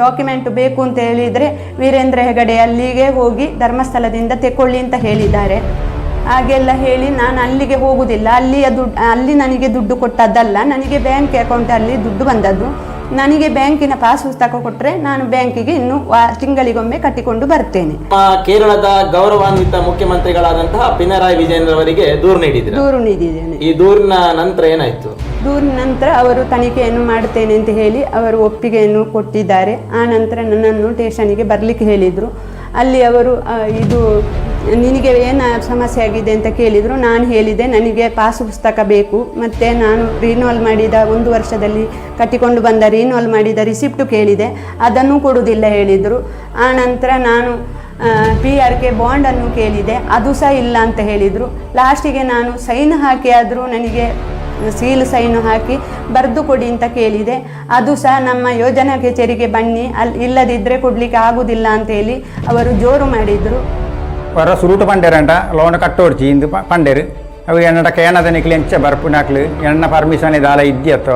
Document ಬೇಕು ಅಂತ ಹೇಳಿದರೆ ವೀರೇಂದ್ರ ಹೆಗಡೆ ಅಲ್ಲಿಗೆ ಹೋಗಿ ಧರ್ಮಸ್ಥಳದಿಂದ ತೆಕೊಳ್ಳಿ ಅಂತ ಹೇಳಿದ್ದಾರೆ. ಹಾಗೆಲ್ಲ ಹೇಳಿ ನಾನು ಅಲ್ಲಿಗೆ ಹೋಗುವುದಿಲ್ಲ ಅಲ್ಲಿಯ ದುಡ್ಡು, ಅಲ್ಲಿ ನನಗೆ ದುಡ್ಡು ಕೊಟ್ಟದ್ದಲ್ಲ. ನನಗೆ ಬ್ಯಾಂಕ್ ಅಕೌಂಟಲ್ಲಿ ದುಡ್ಡು ಬಂದದ್ದು. ನನಗೆ ಬ್ಯಾಂಕಿನ ಪಾಸ್ ಪುಸ್ತಕ ಕೊಟ್ಟರೆ ನಾನು ಬ್ಯಾಂಕಿಗೆ ಇನ್ನು ವಾ ತಿಂಗಳಿಗೊಮ್ಮೆ ಕಟ್ಟಿಕೊಂಡು ಬರ್ತೇನೆ. ನಮ್ಮ ಕೇರಳದ ಗೌರವಾನ್ವಿತ ಮುಖ್ಯಮಂತ್ರಿಗಳಾದಂತಹ ಪಿನರಾಯಿ ವಿಜಯನ್ ಅವರಿಗೆ ದೂರು ನೀಡಿದ್ರು? ದೂರು ನೀಡಿದ್ದೇನೆ. ಈ ದೂರಿನ ನಂತರ ಏನಾಯ್ತು? ದೂರಿನ ನಂತರ ಅವರು ತನಿಖೆಯನ್ನು ಮಾಡ್ತೇನೆ ಅಂತ ಹೇಳಿ ಅವರು ಒಪ್ಪಿಗೆಯನ್ನು ಕೊಟ್ಟಿದ್ದಾರೆ. ಆ ನಂತರ ನನ್ನನ್ನು ಸ್ಟೇಷನಿಗೆ ಬರಲಿಕ್ಕೆ ಹೇಳಿದರು. ಅಲ್ಲಿ ಅವರು ಆ, ಇದು ನಿನಗೆ ಏನು ಸಮಸ್ಯೆ ಆಗಿದೆ ಅಂತ ಕೇಳಿದರು, ನಾನು ಹೇಳಿದೆ ನನಗೆ ಪಾಸ್ ಪುಸ್ತಕ ಬೇಕು. ಮತ್ತು ನಾನು ರಿನೋಲ್ ಮಾಡಿದ ಒಂದು ವರ್ಷದಲ್ಲಿ ಕಟ್ಟಿಕೊಂಡು ಬಂದ ರಿನೋಲ್ ಮಾಡಿದ ರಿಸಿಪ್ಟು ಕೇಳಿದೆ. ಅದನ್ನು ಕೊಡುವುದಿಲ್ಲ ಹೇಳಿದರು. ಆ ನಂತರ ನಾನು ಪಿ ಆರ್ ಕೆ ಬಾಂಡನ್ನು ಕೇಳಿದೆ. ಅದು ಸಹ ಇಲ್ಲ ಅಂತ ಹೇಳಿದರು. ಲಾಸ್ಟಿಗೆ ನಾನು ಸೈನ್ ಹಾಕಿ ಆದರೂ ನನಗೆ ಸೀಲ್ ಸೈನು ಹಾಕಿ ಬರೆದು ಕೊಡಿ ಅಂತ ಕೇಳಿದೆ. ಅದು ಸಹ ನಮ್ಮ ಯೋಜನಾ ಕಚೇರಿಗೆ ಬನ್ನಿ. ಅಲ್ಲಿ ಇಲ್ಲದಿದ್ದರೆ ಕೊಡಲಿಕ್ಕೆ ಆಗುವುದಿಲ್ಲ ಅಂತ ಹೇಳಿ ಅವರು ಜೋರು ಮಾಡಿದರು. ಹೊರ ಸುರುಟು ಪಂಡೇರಂಟ ಲೋನ್ ಕಟ್ಟೋಡ್ಚಿ ಇಂದು ಪ- ಪಂಡೇರು ಅವು ಎನ್ನಡ ಕೇನದ ನಿಕ್ಲಿ ಎಂಚ ಬರ್ಪು ನಾಕ್ಲು ಎಣ್ಣ ಪರ್ಮಿಷನ್ ಇದಾಲ ಇದ್ದಿ ಅತ್ತ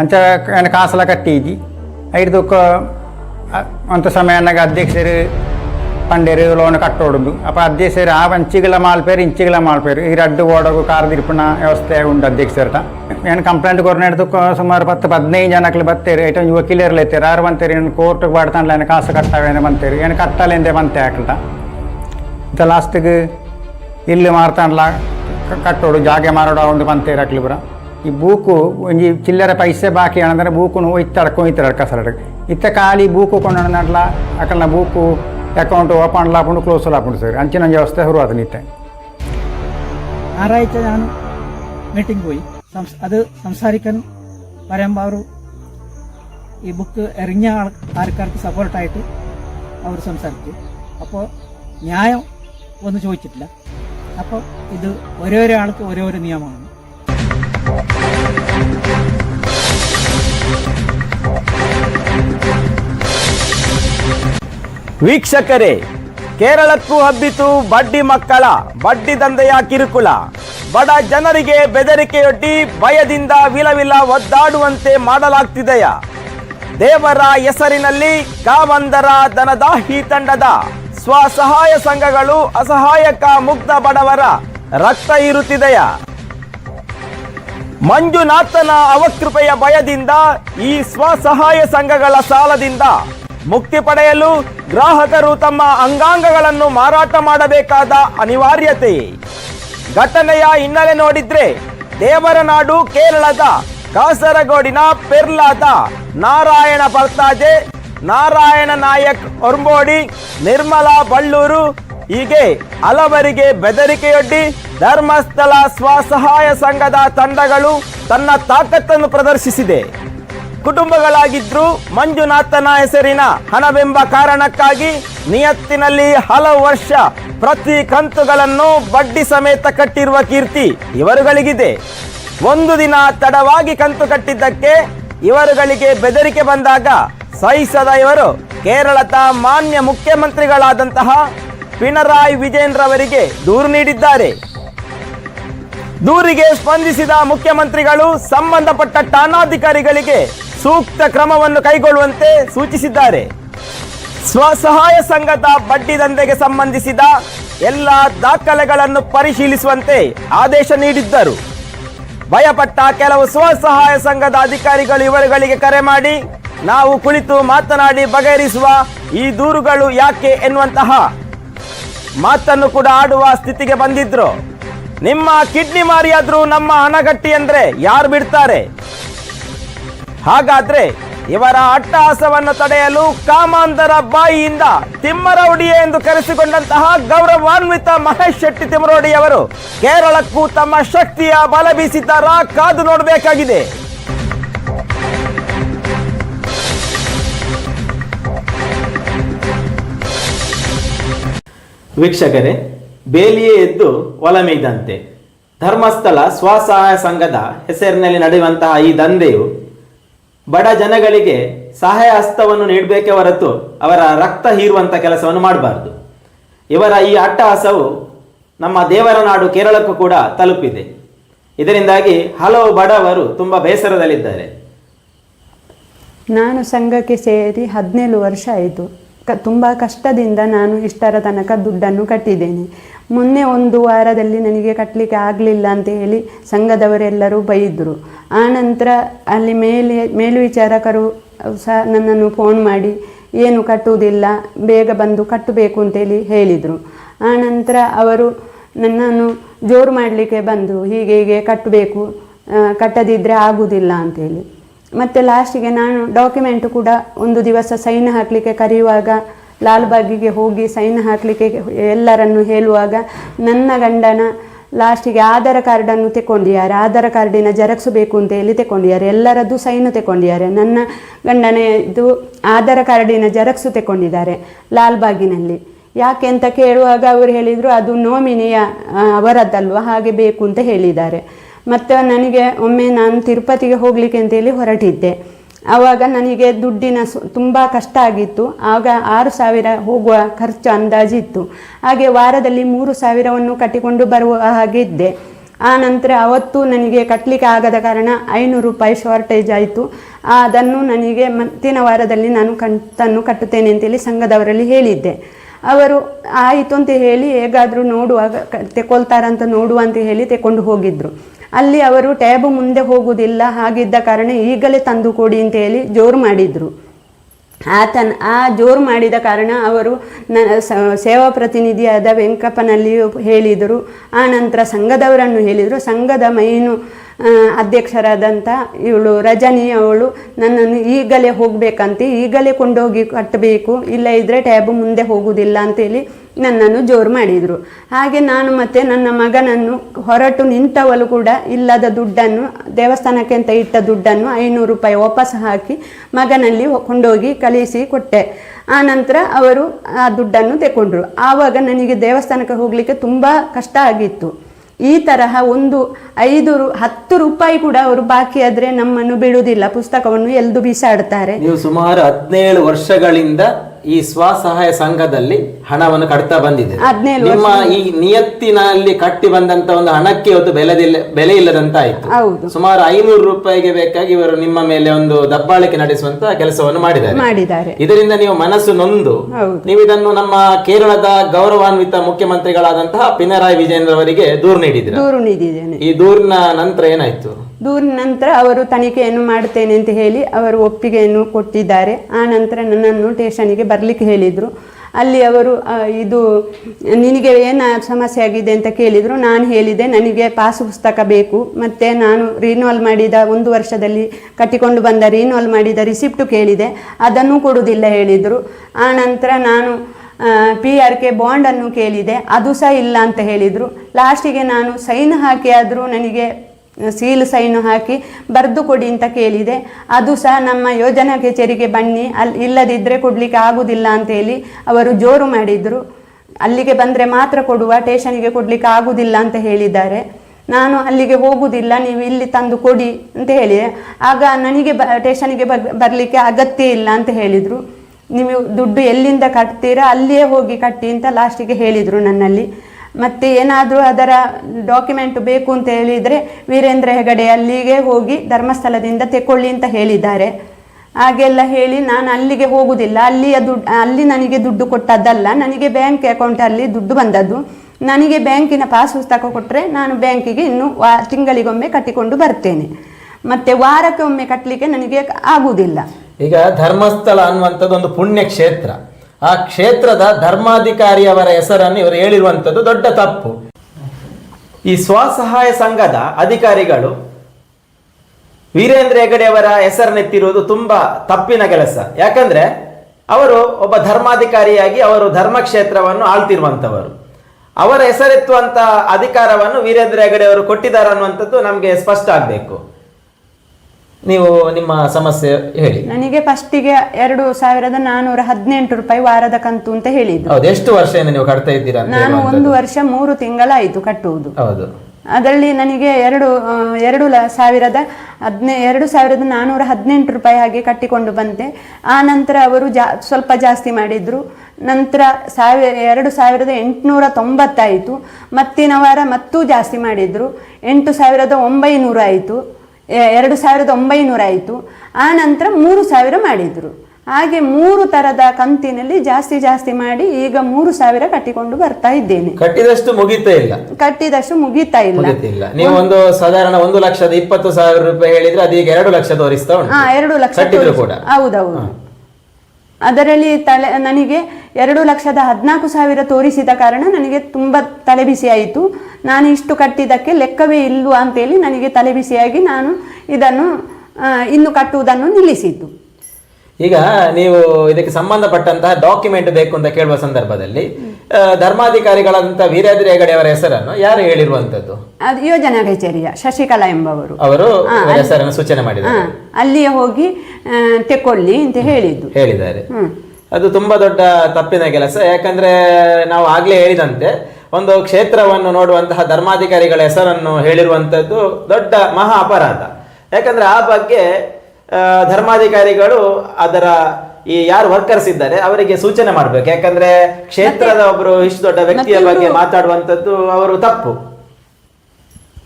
ಅಂಚ ಎನ್ನ ಕಾಸಲ ಕಟ್ಟಿಜಿ ಐದು ದುಕ್ಕ ಅಂತ ಸಮಯ ನನಗೆ ಅಧ್ಯಕ್ಷರು ಪಂಡೇರು ಲೋನ್ ಕಟ್ಟೋಡುದು ಅಪ್ಪ ಅಧ್ಯಕ್ಷರು ಆ ಅಂಚಿಗಳ ಮಾಲ್ಪೇರು ಇಂಚಿಗಳ ಮಾಲ್ಪೇರು ಈ ರಡ್ಡು ಓಡಗು ಕಾರ್ ದಿರ್ಪಣ ವ್ಯವಸ್ಥೆ ಉಂಟು ಅಧ್ಯಕ್ಷರಟ ಏನು ಕಂಪ್ಲೇಂಟ್ ಕೊರ್ನೆಡ್ದು ಸುಮಾರು ಪತ್ತು ಹದಿನೈದು ಜನಕ್ಲು ಬತ್ತೇರು ಐಟ ವಕೀಲರ್లు ಎತ್ತೇರು ಆರು ಬಂತೇರು ಏನು ಕೋರ್ಟ್ಗೆ ಬಾಡ್ತಾನ್ಲ ಏನು ಕಾಸು ಕಟ್ಟಾವೇನೆ ಬಂತೇರು ಏನು ಕಟ್ಟಲೆಂದೆ ಬಂತೆ ಹಾಕ್ಲಟ ಇಂಥ ಲಾಸ್ಟಿಗೆ ಇಲ್ಲಿ ಮಾರ್ತಾನಲ್ಲ ಕಟ್ಟೋಡು ಜಾಗೆ ಮಾರೋಡ ಒಂದು ಪಂತೇರು ಹಾಕ್ಲಿ ಬರ ಈ ಬೂಕು ಒಂಜಿ ಚಿಲ್ಲರೆ ಪೈಸೆ ಬಾಕಿ ಏನಂದ್ರೆ ಬೂಕುನು ಒಯ್ತಾಡಕ್ಕೆ ಒಯ್ತಾರ ಕಸರಡ್ ಇತ್ತ ಖಾಲಿ ಬೂಕು ಕೊಂಡಲ್ಲ ಅಕಲ್ನ ಬೂಕು ಅಕೌಂಟ್ ಓಪನ್ ಲಾಪುಂಡು ಕ್ಲೋಸ್ ಲಾಪುಂಡು ಸರ್ ಅಂಚಿನ ವ್ಯವಸ್ಥೆ ಹುರುವಾದ ನಿತ್ತೆ ഞായറാഴ്ച ഞാൻ മീറ്റിംഗ് പോയി സംസ് അത് സംസാരിക്കാൻ പറയുമ്പോൾ അവർ ഈ ബുക്ക് എറിഞ്ഞ ആൾ ആൾക്കാർക്ക് സപ്പോർട്ടായിട്ട് അവർ സംസാരിച്ചു അപ്പോൾ ന്യായം ഒന്നും ചോദിച്ചിട്ടില്ല അപ്പോൾ ഇത് ഓരോരോ ആൾക്ക് ഓരോരോ നിയമമാണ് ವೀಕ್ಷಕರೇ ಕೇರಳಕ್ಕೂ ಹಬ್ಬಿತು ಬಡ್ಡಿ ಮಕ್ಕಳ ಬಡ್ಡಿ ದಂಧೆಯ ಕಿರುಕುಳ ಬಡ ಜನರಿಗೆ ಬೆದರಿಕೆಯೊಡ್ಡಿ ಭಯದಿಂದ ವಿಲವಿಲ ಒದ್ದಾಡುವಂತೆ ಮಾಡಲಾಗ್ತಿದೆಯ ದೇವರ ಹೆಸರಿನಲ್ಲಿ ಕಾವಂದರ ದನದಾಹಿ ತಂಡದ ಸ್ವಸಹಾಯ ಸಂಘಗಳು ಅಸಹಾಯಕ ಮುಗ್ಧ ಬಡವರ ರಕ್ತ ಇರುತ್ತಿದೆಯಾ? ಮಂಜುನಾಥನ ಅವಕೃಪೆಯ ಭಯದಿಂದ ಈ ಸ್ವಸಹಾಯ ಸಂಘಗಳ ಸಾಲದಿಂದ ಮುಕ್ತಿ ಪಡೆಯಲು ಗ್ರಾಹಕರು ತಮ್ಮ ಅಂಗಾಂಗಗಳನ್ನು ಮಾರಾಟ ಮಾಡಬೇಕಾದ ಅನಿವಾರ್ಯತೆ. ಘಟನೆಯ ಹಿನ್ನೆಲೆ ನೋಡಿದ್ರೆ ದೇವರನಾಡು, ಕೇರಳದ ಕಾಸರಗೋಡಿನ ಪೆರ್ಲಾದ ನಾರಾಯಣ ಪರ್ತಾಜೆ ನಾರಾಯಣ ನಾಯಕ್ ಹೊರ್ಬೋಡಿ, ನಿರ್ಮಲಾ ಬಳ್ಳೂರು, ಹೀಗೆ ಹಲವರಿಗೆ ಬೆದರಿಕೆಯೊಡ್ಡಿ ಧರ್ಮಸ್ಥಳ ಸ್ವಸಹಾಯ ಸಂಘದ ತಂಡಗಳು ತನ್ನ ತಾಕತ್ತನ್ನು ಪ್ರದರ್ಶಿಸಿದೆ. ಕುಟುಂಬಗಳಾಗಿದ್ರು ಮಂಜುನಾಥನ ಹೆಸರಿನ ಹಣವೆಂಬ ಕಾರಣಕ್ಕಾಗಿ ನಿಯತ್ತಿನಲ್ಲಿ ಹಲವು ವರ್ಷ ಪ್ರತಿ ಕಂತುಗಳನ್ನು ಬಡ್ಡಿ ಸಮೇತ ಕಟ್ಟಿರುವ ಕೀರ್ತಿ ಇವರುಗಳಿಗಿದೆ. ಒಂದು ದಿನ ತಡವಾಗಿ ಕಂತು ಕಟ್ಟಿದ್ದಕ್ಕೆ ಇವರುಗಳಿಗೆ ಬೆದರಿಕೆ ಬಂದಾಗ ಸಹಿಸದ ಇವರು ಕೇರಳದ ಮಾನ್ಯ ಮುಖ್ಯಮಂತ್ರಿಗಳಾದಂತಹ ಪಿಣರಾಯಿ ವಿಜಯನ್ ಅವರಿಗೆ ದೂರು ನೀಡಿದ್ದಾರೆ. ದೂರಿಗೆ ಸ್ಪಂದಿಸಿದ ಮುಖ್ಯಮಂತ್ರಿಗಳು ಸಂಬಂಧಪಟ್ಟ ಠಾಣಾಧಿಕಾರಿಗಳಿಗೆ ಸೂಕ್ತ ಕ್ರಮವನ್ನು ಕೈಗೊಳ್ಳುವಂತೆ ಸೂಚಿಸಿದ್ದಾರೆ. ಸ್ವಸಹಾಯ ಸಂಘದ ಬಡ್ಡಿ ದಂಧೆಗೆ ಸಂಬಂಧಿಸಿದ ಎಲ್ಲ ದಾಖಲೆಗಳನ್ನು ಪರಿಶೀಲಿಸುವಂತೆ ಆದೇಶ ನೀಡಿದ್ದರು. ಭಯಪಟ್ಟ ಕೆಲವು ಸ್ವಸಹಾಯ ಸಂಘದ ಅಧಿಕಾರಿಗಳು ಇವರುಗಳಿಗೆ ಕರೆ ಮಾಡಿ ನಾವು ಕುಳಿತು ಮಾತನಾಡಿ ಬಗೆಹರಿಸುವ ಈ ದೂರುಗಳು ಯಾಕೆ ಎನ್ನುವಂತಹ ಮಾತನ್ನು ಕೂಡ ಆಡುವ ಸ್ಥಿತಿಗೆ ಬಂದಿದ್ರು. ನಿಮ್ಮ ಕಿಡ್ನಿ ಮಾರಿಯಾದ್ರೂ ನಮ್ಮ ಹಣಗಟ್ಟಿ ಅಂದ್ರೆ ಯಾರು ಬಿಡ್ತಾರೆ? ಹಾಗಾದ್ರೆ ಇವರ ಅಟ್ಟಹಾಸವನ್ನು ತಡೆಯಲು ಕಾಮಾಂಧರ ಬಾಯಿಯಿಂದ ತಿಮ್ಮರೌಡಿಯೇ ಎಂದು ಕರೆಸಿಕೊಂಡಂತಹ ಗೌರವಾನ್ವಿತ ಮಹೇಶ್ ಶೆಟ್ಟಿ ತಿಮ್ಮರೌಡಿಯವರು ಕೇರಳಕ್ಕೂ ತಮ್ಮ ಶಕ್ತಿಯ ಬಲ ಬೀಸಿದ್ದಾರಾ ಕಾದು ನೋಡಬೇಕಾಗಿದೆ. ವೀಕ್ಷಕರೇ, ಬೇಲಿಯೇ ಎದ್ದು ಒಲ ಧರ್ಮಸ್ಥಳ ಸ್ವಸಹಾಯ ಸಂಘದ ಹೆಸರಿನಲ್ಲಿ ನಡೆಯುವಂತಹ ಈ ದಂಧೆಯು ಬಡ ಜನಗಳಿಗೆ ಸಹಾಯ ಹಸ್ತವನ್ನು ನೀಡಬೇಕೇ ಹೊರತು ಅವರ ರಕ್ತ ಹೀರುವಂತ ಕೆಲಸವನ್ನು ಮಾಡಬಾರದು. ಇವರ ಈ ಅಟ್ಟಹಾಸವು ನಮ್ಮ ದೇವರ ನಾಡು ಕೇರಳಕ್ಕೂ ಕೂಡ ತಲುಪಿದೆ. ಇದರಿಂದಾಗಿ ಹಲವು ಬಡವರು ತುಂಬ ಬೇಸರದಲ್ಲಿದ್ದಾರೆ. ನಾನು ಸಂಘಕ್ಕೆ ಸೇರಿ ಹದಿನೇಳು ವರ್ಷ ಆಯಿತು. ಕ, ತುಂಬ ಕಷ್ಟದಿಂದ ನಾನು ಇಷ್ಟರ ತನಕ ದುಡ್ಡನ್ನು ಕಟ್ಟಿದ್ದೇನೆ. ಮೊನ್ನೆ ಒಂದು ವಾರದಲ್ಲಿ ನನಗೆ ಕಟ್ಟಲಿಕ್ಕೆ ಆಗಲಿಲ್ಲ ಅಂತ ಹೇಳಿ ಸಂಘದವರೆಲ್ಲರೂ ಬೈದರು. ಆನಂತರ ಅಲ್ಲಿ ಮೇಲೆ ಮೇಲ್ವಿಚಾರಕರು ಸಹ ನನ್ನನ್ನು ಫೋನ್ ಮಾಡಿ, ಏನು ಕಟ್ಟುವುದಿಲ್ಲ, ಬೇಗ ಬಂದು ಕಟ್ಟಬೇಕು ಅಂತೇಳಿ ಹೇಳಿದರು. ಆನಂತರ ಅವರು ನನ್ನನ್ನು ಜೋರು ಮಾಡಲಿಕ್ಕೆ ಬಂದರು. ಹೀಗೆ ಹೀಗೆ ಕಟ್ಟಬೇಕು ಕಟ್ಟದಿದ್ದರೆ ಆಗುವುದಿಲ್ಲ ಅಂತೇಳಿ ಮತ್ತು ಲಾಸ್ಟಿಗೆ ನಾನು ಡಾಕ್ಯುಮೆಂಟ್ ಕೂಡ ಒಂದು ದಿವಸ ಸೈನ್ ಹಾಕಲಿಕ್ಕೆ ಕರೆಯುವಾಗ, ಲಾಲ್ಬಾಗಿಗೆ ಹೋಗಿ ಸೈನ್ ಹಾಕಲಿಕ್ಕೆ ಎಲ್ಲರನ್ನು ಹೇಳುವಾಗ, ನನ್ನ ಗಂಡನ ಲಾಸ್ಟಿಗೆ ಆಧಾರ್ ಕಾರ್ಡನ್ನು ತೆಕೊಂಡಿದ್ದಾರೆ ಆಧಾರ್ ಕಾರ್ಡಿನ ಜೆರಾಕ್ಸ್ ಬೇಕು ಅಂತ ಹೇಳಿ ತೆಕೊಂಡಿದ್ದಾರೆ ಎಲ್ಲರದ್ದು ಸೈನು ತೆಕೊಂಡಿದ್ದಾರೆ ನನ್ನ ಗಂಡನ ಇದು ಆಧಾರ್ ಕಾರ್ಡಿನ ಜೆರಾಕ್ಸು ತೆಕೊಂಡಿದ್ದಾರೆ ಲಾಲ್ಬಾಗಿನಲ್ಲಿ. ಯಾಕೆ ಅಂತ ಕೇಳುವಾಗ ಅವರು ಹೇಳಿದರು, ಅದು ನೋಮಿನಿಯ ಅವರದ್ದಲ್ವ? ಹಾಗೆ ಬೇಕು ಅಂತ ಹೇಳಿದ್ದಾರೆ. ಮತ್ತು ನನಗೆ ಒಮ್ಮೆ ನಾನು ತಿರುಪತಿಗೆ ಹೋಗಲಿಕ್ಕೆ ಅಂತೇಳಿ ಹೊರಟಿದ್ದೆ. ಆವಾಗ ನನಗೆ ದುಡ್ಡಿನ ಸು, ತುಂಬ ಕಷ್ಟ ಆಗಿತ್ತು. ಆಗ ಆರು ಸಾವಿರ ಹೋಗುವ ಖರ್ಚು ಅಂದಾಜಿತ್ತು ಹಾಗೆ ವಾರದಲ್ಲಿ ಮೂರು ಸಾವಿರವನ್ನು ಕಟ್ಟಿಕೊಂಡು ಬರುವ ಹಾಗೆ ಆ ನಂತರ ಅವತ್ತು ನನಗೆ ಕಟ್ಟಲಿಕ್ಕೆ ಆಗದ ಕಾರಣ ಐನೂರು ರೂಪಾಯಿ ಶಾರ್ಟೇಜ್ ಆಯಿತು. ಅದನ್ನು ನನಗೆ ಮತ್ತಿನ ವಾರದಲ್ಲಿ ನಾನು ಕಂತನ್ನು ಕಟ್ಟುತ್ತೇನೆ ಅಂತೇಳಿ ಸಂಘದವರಲ್ಲಿ ಹೇಳಿದ್ದೆ. ಅವರು, ಆಯಿತು ಅಂತ ಹೇಳಿ ಹೇಗಾದರೂ ನೋಡುವಾಗ, ತೆಕೊಳ್ತಾರಂತ ನೋಡುವ ಅಂತ ಹೇಳಿ ತೆಕೊಂಡು ಹೋಗಿದ್ರು. ಅಲ್ಲಿ ಅವರು ಟ್ಯಾಬ್ ಮುಂದೆ ಹೋಗುವುದಿಲ್ಲ. ಹಾಗಿದ್ದ ಕಾರಣ ಈಗಲೇ ತಂದು ಕೊಡಿ ಅಂತ ಹೇಳಿ ಜೋರು ಮಾಡಿದರು. ಆತನ, ಆ ಜೋರು ಮಾಡಿದ ಕಾರಣ ಅವರು ನ ಸೇವಾ ಪ್ರತಿನಿಧಿಯಾದ ವೆಂಕಪ್ಪನಲ್ಲಿಯೂ ಹೇಳಿದರು. ಆ ನಂತರ ಸಂಘದವರನ್ನು ಹೇಳಿದರು. ಸಂಘದ ಮೈನು ಅಧ್ಯಕ್ಷರಾದಂಥ ಇವಳು ರಜನಿ ಅವಳು ನನ್ನನ್ನು ಈಗಲೇ ಹೋಗಬೇಕಂತೆ, ಈಗಲೇ ಕೊಂಡೋಗಿ ಕಟ್ಟಬೇಕು, ಇಲ್ಲ ಇದ್ದರೆ ಟ್ಯಾಬ್ ಮುಂದೆ ಹೋಗುವುದಿಲ್ಲ ಅಂತೇಳಿ ನನ್ನನ್ನು ಜೋರು ಮಾಡಿದರು. ಹಾಗೆ ನಾನು ಮತ್ತೆ ನನ್ನ ಮಗನನ್ನು ಹೊರಟು ನಿಂತವಳು ಕೂಡ ಇಲ್ಲದ ದುಡ್ಡನ್ನು, ದೇವಸ್ಥಾನಕ್ಕೆ ಅಂತ ಇಟ್ಟ ದುಡ್ಡನ್ನು ಐನೂರು ರೂಪಾಯಿ ವಾಪಸ್ ಹಾಕಿ ಮಗನಲ್ಲಿ ಕೊಂಡೋಗಿ ಕಳಿಸಿ ಕೊಟ್ಟೆ. ಆ ನಂತರ ಅವರು ಆ ದುಡ್ಡನ್ನು ತೆಕೊಂಡ್ರು. ಆವಾಗ ನನಗೆ ದೇವಸ್ಥಾನಕ್ಕೆ ಹೋಗಲಿಕ್ಕೆ ತುಂಬ ಕಷ್ಟ ಆಗಿತ್ತು. ಈ ತರಹ ಒಂದು ಐದು ಹತ್ತು ರೂಪಾಯಿ ಕೂಡ ಅವರು ಬಾಕಿ ಆದ್ರೆ ನಮ್ಮನ್ನು ಬಿಡುವುದಿಲ್ಲ. ಪುಸ್ತಕವನ್ನು ಎಲ್ದು ಬಿಸಾಡ್ತಾರೆ. ನೀವು ಸುಮಾರು ಹದಿನೇಳು ವರ್ಷಗಳಿಂದ ಈ ಸ್ವಸಹಾಯ ಸಂಘದಲ್ಲಿ ಹಣವನ್ನು ಕಟ್ತಾ ಬಂದಿದೆ. ನಿಮ್ಮ ಈ ನಿಯತ್ತಿನಲ್ಲಿ ಕಟ್ಟಿ ಬಂದಂತ ಒಂದು ಹಣಕ್ಕೆ ಇವತ್ತು ಬೆಲೆದಿಲ್ಲ ಬೆಲೆ ಇಲ್ಲದಂತ ಆಯ್ತು ಸುಮಾರು ಐನೂರು ರೂಪಾಯಿಗೆ ಬೇಕಾಗಿ ಇವರು ನಿಮ್ಮ ಮೇಲೆ ಒಂದು ದಬ್ಬಾಳಿಕೆ ನಡೆಸುವಂತ ಕೆಲಸವನ್ನು ಮಾಡಿದ್ದಾರೆ. ಮಾಡಿದ್ದಾರೆ. ಇದರಿಂದ ನೀವು ಮನಸ್ಸು ನೊಂದು. ನೀವು ಇದನ್ನು ನಮ್ಮ ಕೇರಳದ ಗೌರವಾನ್ವಿತ ಮುಖ್ಯಮಂತ್ರಿಗಳಾದಂತಹ ಪಿನರಾಯಿ ವಿಜಯೇಂದ್ರ ಅವರಿಗೆ ದೂರು ನೀಡಿದ್ರೆ ಈ ದೂರಿನ ನಂತರ ಏನಾಯ್ತು? ದೂರಿನ ನಂತರ ಅವರು ತನಿಖೆಯನ್ನು ಮಾಡ್ತೇನೆ ಅಂತ ಹೇಳಿ ಅವರು ಒಪ್ಪಿಗೆಯನ್ನು ಕೊಟ್ಟಿದ್ದಾರೆ. ಆ ನಂತರ ನನ್ನನ್ನು ಟೇಷನಿಗೆ ಬರಲಿಕ್ಕೆ ಹೇಳಿದರು. ಅಲ್ಲಿ ಅವರು ಇದು, ನಿನಗೆ ಏನು ಸಮಸ್ಯೆ ಆಗಿದೆ ಅಂತ ಕೇಳಿದರು. ನಾನು ಹೇಳಿದೆ, ನನಗೆ ಪಾಸು ಪುಸ್ತಕ ಬೇಕು. ಮತ್ತು ನಾನು ರಿನ್ಯೂವಲ್ ಮಾಡಿದ ಒಂದು ವರ್ಷದಲ್ಲಿ ಕಟ್ಟಿಕೊಂಡು ಬಂದ ರಿನ್ಯೂವಲ್ ಮಾಡಿದ ರಿಸಿಪ್ಟು ಕೇಳಿದೆ. ಅದನ್ನು ಕೊಡುವುದಿಲ್ಲ ಹೇಳಿದರು. ಆ ನಂತರ ನಾನು ಪಿ ಆರ್ ಕೆ ಬಾಂಡನ್ನು ಕೇಳಿದೆ. ಅದು ಸಹ ಇಲ್ಲ ಅಂತ ಹೇಳಿದರು. ಲಾಸ್ಟಿಗೆ ನಾನು ಸೈನ್ ಹಾಕಿ ಆದರೂ ನನಗೆ ಸೀಲ್ ಸೈನು ಹಾಕಿ ಬರೆದು ಕೊಡಿ ಅಂತ ಕೇಳಿದೆ. ಅದು ಸಹ ನಮ್ಮ ಯೋಜನಾ ಕಚೇರಿಗೆ ಬನ್ನಿ. ಅಲ್ಲಿ ಇಲ್ಲದಿದ್ದರೆ ಕೊಡಲಿಕ್ಕೆ ಆಗುವುದಿಲ್ಲ ಅಂತೇಳಿ ಅವರು ಜೋರು ಮಾಡಿದರು. ಅಲ್ಲಿಗೆ ಬಂದರೆ ಮಾತ್ರ ಕೊಡುವ ಟೇಷನಿಗೆ ಕೊಡಲಿಕ್ಕೆ ಆಗುವುದಿಲ್ಲ ಅಂತ ಹೇಳಿದ್ದಾರೆ. ನಾನು ಅಲ್ಲಿಗೆ ಹೋಗುವುದಿಲ್ಲ ನೀವು ಇಲ್ಲಿ ತಂದು ಕೊಡಿ ಅಂತ ಹೇಳಿದೆ. ಆಗ ನನಗೆ ಬ ಟೇಷನಿಗೆ ಬರ್, ಬರಲಿಕ್ಕೆ ಅಗತ್ಯ ಇಲ್ಲ ಅಂತ ಹೇಳಿದರು. ನೀವು ದುಡ್ಡು ಎಲ್ಲಿಂದ ಕಟ್ತೀರಾ, ಅಲ್ಲಿಯೇ ಹೋಗಿ ಕಟ್ಟಿ ಅಂತ ಲಾಸ್ಟಿಗೆ ಹೇಳಿದರು ನನ್ನಲ್ಲಿ. ಮತ್ತು ಏನಾದರೂ ಅದರ ಡಾಕ್ಯುಮೆಂಟ್ ಬೇಕು ಅಂತ ಹೇಳಿದರೆ ವೀರೇಂದ್ರ ಹೆಗಡೆ ಅಲ್ಲಿಗೆ ಹೋಗಿ ಧರ್ಮಸ್ಥಳದಿಂದ ತೆಕೊಳ್ಳಿ ಅಂತ ಹೇಳಿದ್ದಾರೆ. ಹಾಗೆಲ್ಲ ಹೇಳಿ ನಾನು ಅಲ್ಲಿಗೆ ಹೋಗುವುದಿಲ್ಲ ಅಲ್ಲಿಯ ದುಡ್ಡು, ಅಲ್ಲಿ ನನಗೆ ದುಡ್ಡು ಕೊಟ್ಟದ್ದಲ್ಲ. ನನಗೆ ಬ್ಯಾಂಕ್ ಅಕೌಂಟಲ್ಲಿ ದುಡ್ಡು ಬಂದದ್ದು. ನನಗೆ ಬ್ಯಾಂಕಿನ ಪಾಸ್ ಪುಸ್ತಕ ಕೊಟ್ಟರೆ ನಾನು ಬ್ಯಾಂಕಿಗೆ ಇನ್ನು ವಾ, ತಿಂಗಳಿಗೊಮ್ಮೆ ಕಟ್ಟಿಕೊಂಡು ಬರ್ತೇನೆ. ಮತ್ತೆ ವಾರಕ್ಕೆ ಒಮ್ಮೆ ಕಟ್ಟಲಿಕ್ಕೆ ನನಗೆ ಆಗುವುದಿಲ್ಲ ಈಗ ಧರ್ಮಸ್ಥಳ ಅನ್ನುವಂಥದ್ದು ಒಂದು ಪುಣ್ಯ ಕ್ಷೇತ್ರ ಆ ಕ್ಷೇತ್ರದ ಧರ್ಮಾಧಿಕಾರಿಯವರ ಹೆಸರನ್ನು ಇವರು ಹೇಳಿರುವಂಥದ್ದು ದೊಡ್ಡ ತಪ್ಪು. ಈ ಸ್ವಸಹಾಯ ಸಂಘದ ಅಧಿಕಾರಿಗಳು ವೀರೇಂದ್ರ ಹೆಗಡೆಯವರ ಹೆಸರನ್ನೆತ್ತಿರುವುದು ತುಂಬಾ ತಪ್ಪಿನ ಕೆಲಸ. ಯಾಕಂದ್ರೆ ಅವರು ಒಬ್ಬ ಧರ್ಮಾಧಿಕಾರಿಯಾಗಿ ಅವರು ಧರ್ಮಕ್ಷೇತ್ರವನ್ನು ಆಳ್ತಿರುವಂತವರು ಅವರ ಹೆಸರೆತ್ತುವಂತ ಅಧಿಕಾರವನ್ನು ವೀರೇಂದ್ರ ಹೆಗಡೆ ಅವರು ಕೊಟ್ಟಿದ್ದಾರೆ ಅನ್ನುವಂಥದ್ದು ನಮಗೆ ಸ್ಪಷ್ಟ ಆಗಬೇಕು. ನೀವು ನಿಮ್ಮ ಸಮಸ್ಯೆ ಹೇಳಿ. ನನಗೆ ಫಸ್ಟಿಗೆ ಎರಡು ಸಾವಿರದ ನಾನೂರ ಹದಿನೆಂಟು ರೂಪಾಯಿ ವಾರದ ಕಂತು ಅಂತ ಹೇಳಿದ್ದು ಹೌದು ಎಷ್ಟು ವರ್ಷದಿಂದ ನೀವು ಕಟ್ತಾ ಇದ್ದೀರಾ ಅಂತ ನಾನು ಹೇಳುವಂಥದ್ದು? ಒಂದು ವರ್ಷ ಮೂರು ತಿಂಗಳಾಯಿತು ಕಟ್ಟುವುದು. ಹೌದು. ಅದರಲ್ಲಿ ನನಗೆ ಎರಡು ಆ, ಎರಡು ಲ ಸಾವಿರದ ಹದಿನೈ ಎರಡು ಸಾವಿರದ ನಾನ್ನೂರ ಹದಿನೆಂಟು ರೂಪಾಯಿ ಹಾಗೆ ಕಟ್ಟಿಕೊಂಡು ಬಂದೆ. ಆ ನಂತರ ಅವರು ಜಾ ಸ್ವಲ್ಪ ಜಾಸ್ತಿ ಮಾಡಿದರು. ನಂತರ ಸಾವಿರ ಎರಡು ಸಾವಿರದ ಎಂಟುನೂರ ತೊಂಬತ್ತಾಯಿತು. ಮತ್ತಿನ ವಾರ ಮತ್ತೂ ಜಾಸ್ತಿ ಮಾಡಿದರು. ಎಂಟು ಸಾವಿರದ ಒಂಬೈನೂರು ಆಯಿತು ಎರಡು ಸಾವಿರದ ಒಂಬೈನೂರ ಆಯಿತು. ಆ ನಂತರ ಮೂರು ಸಾವಿರ ಮಾಡಿದರು. ಹಾಗೆ ಮೂರು ತರದ ಕಂತಿನಲ್ಲಿ ಜಾಸ್ತಿ ಜಾಸ್ತಿ ಮಾಡಿ ಈಗ ಮೂರು ಸಾವಿರ ಕಟ್ಟಿಕೊಂಡು ಬರ್ತಾ ಇದ್ದೇನೆ. ಕಟ್ಟಿದಷ್ಟು ಮುಗಿತೇ ಇಲ್ಲ. ಕಟ್ಟಿದಷ್ಟು ಮುಗಿತಾ ಇಲ್ಲ. ನೀವು ಒಂದು ಸಾಧಾರಣ ಒಂದು ಲಕ್ಷದ ಇಪ್ಪತ್ತು ಸಾವಿರ ರೂಪಾಯಿ ಹೇಳಿದ್ರೆ ಅದೀಗ ಎರಡು ಲಕ್ಷ ತೋರಿಸ್ತಾ ಉಂಟು. ಹಾ ಎರಡು ಲಕ್ಷ ಹೌದೌದು. ಅದರಲ್ಲಿ ತಲೆ ನನಗೆ ಎರಡು ಲಕ್ಷದ ಹದಿನಾಲ್ಕು ಸಾವಿರ ತೋರಿಸಿದ ಕಾರಣ ನನಗೆ ತುಂಬ ತಲೆಬಿಸಿ ಆಯಿತು ನಾನು ಇಷ್ಟು ಕಟ್ಟಿದ್ದಕ್ಕೆ ಲೆಕ್ಕವೇ ಇಲ್ವಾ ಅಂತೇಳಿ ನನಗೆ ತಲೆಬಿಸಿಯಾಗಿ ನಾನು ಇದನ್ನು ಇನ್ನು ಕಟ್ಟುವುದನ್ನು ನಿಲ್ಲಿಸಿದ್ದು. ಈಗ ನೀವು ಇದಕ್ಕೆ ಸಂಬಂಧಪಟ್ಟಂತಹ ಡಾಕ್ಯುಮೆಂಟ್ ಬೇಕು ಅಂತ ಕೇಳುವ ಸಂದರ್ಭದಲ್ಲಿ ಧರ್ಮಾಧಿಕಾರಿಗಳಂತ ವೀರಾದ್ರಿ ಹೆಗಡೆ ಅವರ ಹೆಸರನ್ನು ಯಾರು ಹೇಳಿರುವಂತದ್ದು ಅದು ಯೋಜನಾ ಕಚೇರಿಯ ಶಶಿಕಲಾ ಎಂಬವರು. ಅವರು ಹೆಸರನ್ನು ಸೂಚನೆ ಮಾಡಿದ್ದಾರೆ. ಅಲ್ಲಿಯೇ ಹೋಗಿ ತೆಕ್ಕೊಳ್ಳಿ ಅಂತ ಹೇಳಿದ್ದು. ಹೇಳಿದ್ದಾರೆ. ಅದು ತುಂಬಾ ದೊಡ್ಡ ತಪ್ಪಿನ ಕೆಲಸ ಯಾಕಂದ್ರೆ ನಾವು ಆಗ್ಲೇ ಹೇಳಿದಂತೆ ಒಂದು ಕ್ಷೇತ್ರವನ್ನು ನೋಡುವಂತಹ ಧರ್ಮಾಧಿಕಾರಿಗಳ ಹೆಸರನ್ನು ಹೇಳಿರುವಂತದ್ದು ದೊಡ್ಡ ಮಹಾ ಅಪರಾಧ ಯಾಕಂದ್ರೆ ಆ ಬಗ್ಗೆ ಧರ್ಮಾಧಿಕಾರಿಗಳು ಅದರ ಈ ಯಾರು ವರ್ಕರ್ಸ್ ಇದ್ದಾರೆ ಅವರಿಗೆ ಸೂಚನೆ ಮಾಡ್ಬೇಕು ಯಾಕಂದ್ರೆ ಕ್ಷೇತ್ರದ ಒಬ್ಬರು ಇಷ್ಟು ದೊಡ್ಡ ವ್ಯಕ್ತಿಯ ಬಗ್ಗೆ ಮಾತಾಡುವಂತದ್ದು ಅವರು ತಪ್ಪು